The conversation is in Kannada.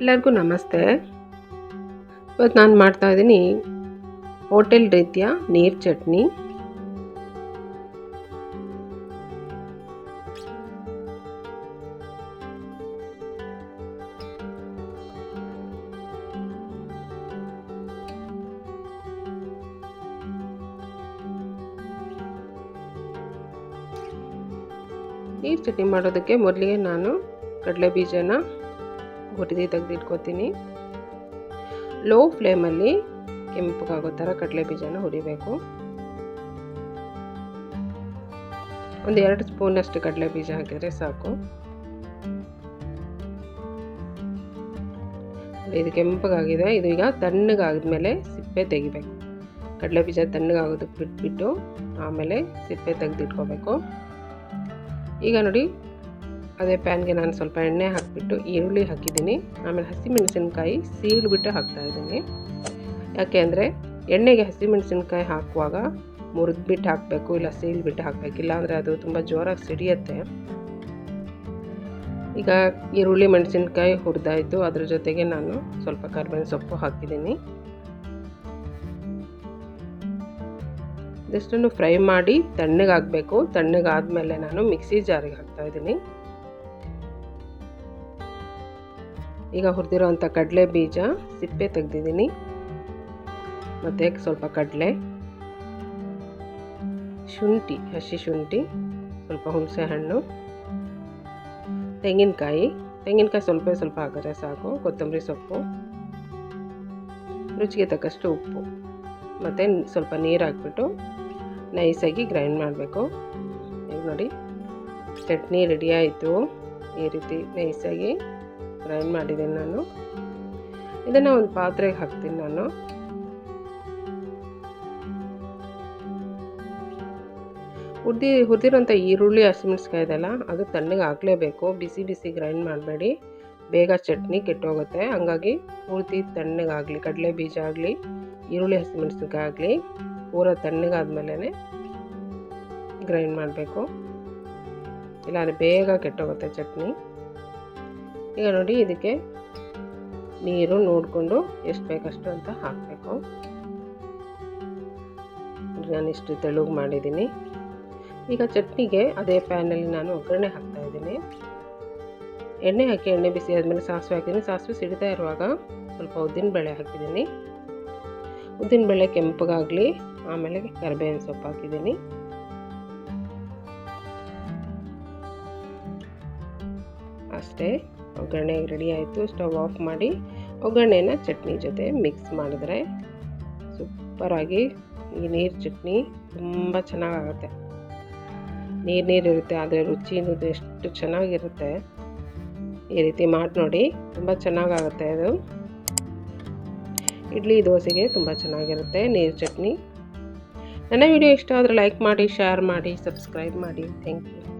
ಎಲ್ಲರಿಗೂ ನಮಸ್ತೆ. ಇವತ್ತು ನಾನು ಮಾಡ್ತಾ ಇದ್ದೀನಿ ಹೋಟೆಲ್ ರೀತಿಯ ನೀರು ಚಟ್ನಿ. ನೀರು ಚಟ್ನಿ ಮಾಡೋದಕ್ಕೆ ಮೊದಲಿಗೆ ನಾನು ಕಡಲೆ ಬೀಜನ ಹುರಿದು ತೆಗೆದಿಟ್ಕೋತೀನಿ. ಲೋ ಫ್ಲೇಮಲ್ಲಿ ಕೆಂಪಗಾಗೋ ಥರ ಕಡಲೆ ಬೀಜನ ಹುರಿಬೇಕು. ಒಂದು ಎರಡು ಸ್ಪೂನಷ್ಟು ಕಡಲೆ ಬೀಜ ಹಾಕಿದರೆ ಸಾಕು. ಇದು ಕೆಂಪಗಾಗಿದೆ. ಇದು ಈಗ ತಣ್ಣಗಾದ್ಮೇಲೆ ಸಿಪ್ಪೆ ತೆಗಿಬೇಕು. ಕಡಲೆ ಬೀಜ ತಣ್ಣಗಾಗೋದಕ್ಕೆ ಬಿಟ್ಬಿಟ್ಟು ಆಮೇಲೆ ಸಿಪ್ಪೆ ತೆಗೆದಿಟ್ಕೋಬೇಕು. ಈಗ ನೋಡಿ ಅದೇ ಪ್ಯಾನ್ಗೆ ನಾನು ಸ್ವಲ್ಪ ಎಣ್ಣೆ ಹಾಕಿಬಿಟ್ಟು ಈರುಳ್ಳಿ ಹಾಕಿದ್ದೀನಿ. ಆಮೇಲೆ ಹಸಿಮೆಣಸಿನ್ಕಾಯಿ ಸೀಳ್ಬಿಟ್ಟು ಹಾಕ್ತಾಯಿದ್ದೀನಿ ಯಾಕೆ ಅಂದರೆ ಎಣ್ಣೆಗೆ ಹಸಿಮೆಣಸಿನ್ಕಾಯಿ ಹಾಕುವಾಗ ಮುರಿದ್ಬಿಟ್ಟು ಹಾಕಬೇಕು, ಇಲ್ಲ ಸೀಳ್ಬಿಟ್ಟು ಹಾಕಬೇಕಿಲ್ಲ ಅಂದರೆ ಅದು ತುಂಬ ಜೋರಾಗಿ ಸಿಡಿಯುತ್ತೆ. ಈಗ ಈರುಳ್ಳಿ ಮೆಣಸಿನ್ಕಾಯಿ ಹುರಿದಾಯಿತು ಅದ್ರ ಜೊತೆಗೆ ನಾನು ಸ್ವಲ್ಪ ಕರ್ಬೇವಿನ ಸೊಪ್ಪು ಹಾಕಿದ್ದೀನಿ. ಇದಷ್ಟನ್ನು ಫ್ರೈ ಮಾಡಿ ತಣ್ಣಗಾಗಬೇಕು ತಣ್ಣಗಾದ್ಮೇಲೆ ನಾನು ಮಿಕ್ಸಿ ಜಾರಿಗೆ ಹಾಕ್ತಾ ಈಗ ಹುರಿದಿರೋಂಥ ಕಡಲೆ ಬೀಜ ಸಿಪ್ಪೆ ತೆಗೆದಿದ್ದೀನಿ. ಮತ್ತು ಸ್ವಲ್ಪ ಕಡಲೆ, ಶುಂಠಿ, ಹಸಿ ಶುಂಠಿ, ಸ್ವಲ್ಪ ಹುಣಸೆ ಹಣ್ಣು, ತೆಂಗಿನಕಾಯಿ. ತೆಂಗಿನಕಾಯಿ ಸ್ವಲ್ಪ ಸ್ವಲ್ಪ ಹಾಕಿದ್ರೆ ಸಾಕು, ಕೊತ್ತಂಬರಿ ಸೊಪ್ಪು, ರುಚಿಗೆ ತಕ್ಕಷ್ಟು ಉಪ್ಪು. ಮತ್ತು ಸ್ವಲ್ಪ ನೀರು ಹಾಕ್ಬಿಟ್ಟು ನೈಸಾಗಿ ಗ್ರೈಂಡ್ ಮಾಡಬೇಕು. ಈಗ ನೋಡಿ, ಚಟ್ನಿ ರೆಡಿ ಆಯಿತು. ಈ ರೀತಿ ನೈಸಾಗಿ ಗ್ರೈಂಡ್ ಮಾಡಿದ್ದೀನಿ ನಾನು. ಇದನ್ನು ಒಂದು ಪಾತ್ರೆಗೆ ಹಾಕ್ತೀನಿ ನಾನು. ಹುರ್ದಿ ಹುರಿದಿರೋಂಥ ಈರುಳ್ಳಿ ಹಸಿಮೆಣ್ಸ್ಕಾಯಿ ಇದೆಲ್ಲ ಅದು ತಣ್ಣಗೆ ಹಾಕಲೇಬೇಕು. ಬಿಸಿ ಬಿಸಿ ಗ್ರೈಂಡ್ ಮಾಡಬೇಡಿ. ಬೇಗ ಚಟ್ನಿ ಕೆಟ್ಟೋಗುತ್ತೆ. ಹಂಗಾಗಿ ಪೂರ್ತಿ ತಣ್ಣಗಾಗಲಿ ಕಡಲೆ ಬೀಜ ಆಗಲಿ, ಈರುಳ್ಳಿ, ಹಸಿಮೆಣ್ಸಿನ್ಕಾಯಿ ಆಗಲಿ, ಪೂರ ತಣ್ಣಗಾದ್ಮೇಲೆ ಗ್ರೈಂಡ್ ಮಾಡಬೇಕು. ಇಲ್ಲಾಂದರೆ ಬೇಗ ಕೆಟ್ಟೋಗುತ್ತೆ ಚಟ್ನಿ. ಈಗ ನೋಡಿ ಇದಕ್ಕೆ ನೀರು ನೋಡಿಕೊಂಡು ಎಷ್ಟು ಬೇಕಷ್ಟು ಅಂತ ಹಾಕಬೇಕು. ನಾನು ಇಷ್ಟು ತೆಳುಗೆ ಮಾಡಿದ್ದೀನಿ. ಈಗ ಚಟ್ನಿಗೆ ಅದೇ ಪ್ಯಾನಲ್ಲಿ ನಾನು ಒಗ್ಗರಣೆ ಹಾಕ್ತಾ ಇದ್ದೀನಿ. ಎಣ್ಣೆ ಹಾಕಿ ಎಣ್ಣೆ ಬಿಸಿ ಆದಮೇಲೆ ಸಾಸಿವೆ ಹಾಕಿದ್ದೀನಿ. ಸಾಸಿವೆ ಸಿಡಿತಾ ಇರುವಾಗ ಸ್ವಲ್ಪ ಉದ್ದಿನಬೇಳೆ ಹಾಕಿದ್ದೀನಿ. ಉದ್ದಿನಬೇಳೆ ಕೆಂಪಗಾಗಲಿ, ಆಮೇಲೆ ಕರಿಬೇವಿನ ಸೊಪ್ಪು ಹಾಕಿದ್ದೀನಿ. ಅಷ್ಟೇ. ಒಗ್ಗರಣೆ ರೆಡಿ ಆಯಿತು. ಸ್ಟವ್ ಆಫ್ ಮಾಡಿ ಒಗ್ಗರಣೆನ ಚಟ್ನಿ ಜೊತೆ ಮಿಕ್ಸ್ ಮಾಡಿದ್ರೆ ಸೂಪರಾಗಿ ಈ ನೀರು ಚಟ್ನಿ ತುಂಬ ಚೆನ್ನಾಗಾಗುತ್ತೆ. ನೀರು ನೀರು ಇರುತ್ತೆ, ಆದರೆ ರುಚಿ ಅನ್ನೋದು ಎಷ್ಟು ಚೆನ್ನಾಗಿರುತ್ತೆ ಈ ರೀತಿ ಮಾಡಿ ನೋಡಿ. ತುಂಬ ಚೆನ್ನಾಗಾಗುತ್ತೆ ಅದು. ಇಡ್ಲಿ ದೋಸೆಗೆ ತುಂಬ ಚೆನ್ನಾಗಿರುತ್ತೆ ನೀರು ಚಟ್ನಿ. ನನ್ನ ವಿಡಿಯೋ ಇಷ್ಟ ಆದರೆ ಲೈಕ್ ಮಾಡಿ ಶೇರ್ ಮಾಡಿ ಸಬ್ಸ್ಕ್ರೈಬ್ ಮಾಡಿ. Thank you